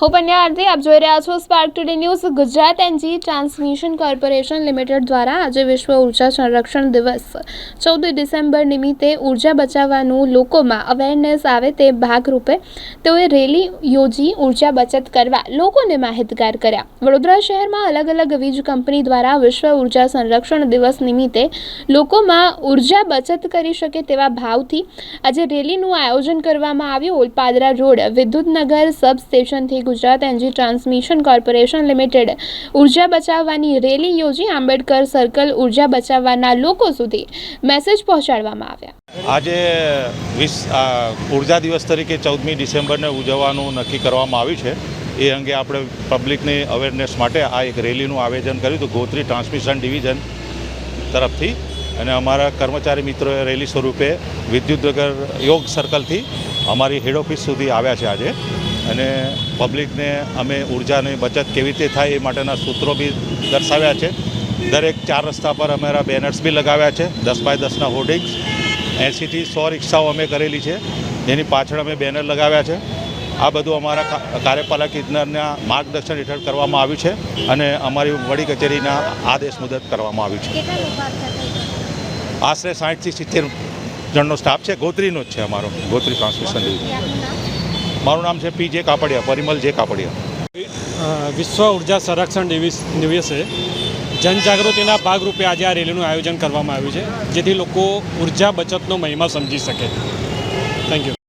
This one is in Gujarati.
હું પન્યા આરતી, આપ જોઈ રહ્યા છો spark today news Gujarat energy transmission corporation limited દ્વારા આજે વિશ્વ ઊર્જા સંરક્ષણ દિવસ. ચૌદ ડિસેમ્બર નિમિત્તે ઊર્જા બચાવવાનું લોકોમાં અવેરનેસ આવે તે ભાગરૂપે તેઓએ રેલી યોજી ઊર્જા બચત કરવા લોકોને માહિતગાર કર્યા. વડોદરા શહેરમાં અલગ અલગ વીજ કંપની દ્વારા વિશ્વ ઊર્જા સંરક્ષણ દિવસ નિમિત્તે લોકોમાં ઊર્જા બચત કરી શકે તેવા ભાવથી આજે રેલીનું આયોજન કરવામાં આવ્યું. ઓલપાદરા રોડ, વિદ્યુતનગર સબ સ્ટેશનથી Gujarat energy transmission corporation limited. ઊર્જા બચાવવાની રેલી યોજી આંબેડકર સર્કલ ઊર્જા બચાવવાના લોકો સુધી મેસેજ પહોંચાડવામાં આવ્યા. આજે આ ઊર્જા દિવસ તરીકે ચૌદમી ડિસેમ્બરને ઉજવવાનું નક્કી કરવામાં આવ્યું છે. એ અંગે આપણે પબ્લિકની અવેરનેસ માટે આ એક રેલીનું આયોજન કર્યું હતું, ગોત્રી ટ્રાન્સમિશન ડિવિઝન તરફથી. અને અમારા કર્મચારી મિત્રોએ રેલી સ્વરૂપે વિદ્યુતનગર યોગ સર્કલથી અમારી હેડ ઓફિસ સુધી આવ્યા છે આજે. અને પબ્લિકને અમે ઉર્જાની બચત કેવી રીતે થાય એ માટેના સૂત્રો બી દર્શાવ્યા છે. દરેક ચાર રસ્તા પર અમારા બેનર્સ બી લગાવ્યા છે. દસ બાય દસના હોર્ડિંગ્સ એંસીથી સો રિક્ષાઓ અમે કરેલી છે. એની પાછળ અમે બેનર લગાવ્યા છે. આ બધું અમારા કાર્યપાલક ઇજનરના માર્ગદર્શન હેઠળ કરવામાં આવ્યું છે અને અમારી વડી કચેરીના આદેશ મુદત કરવામાં આવ્યું છે. આશરે સાઠથી સિત્તેર જણનો સ્ટાફ છે. ગોત્રીનો જ છે અમારો. ગોત્રી ટ્રાન્સમિશન ડિવિઝન મારું નામ છે પી જે કાપડિયા, પરિમલ જે કાપડિયા. વિશ્વ ઊર્જા સંરક્ષણ દિવસ દિવસે જનજાગૃતિના ભાગરૂપે આજે આ રેલીનું આયોજન કરવામાં આવ્યું છે, જેથી લોકો ઊર્જા બચતનો મહિમા સમજી શકે. Thank you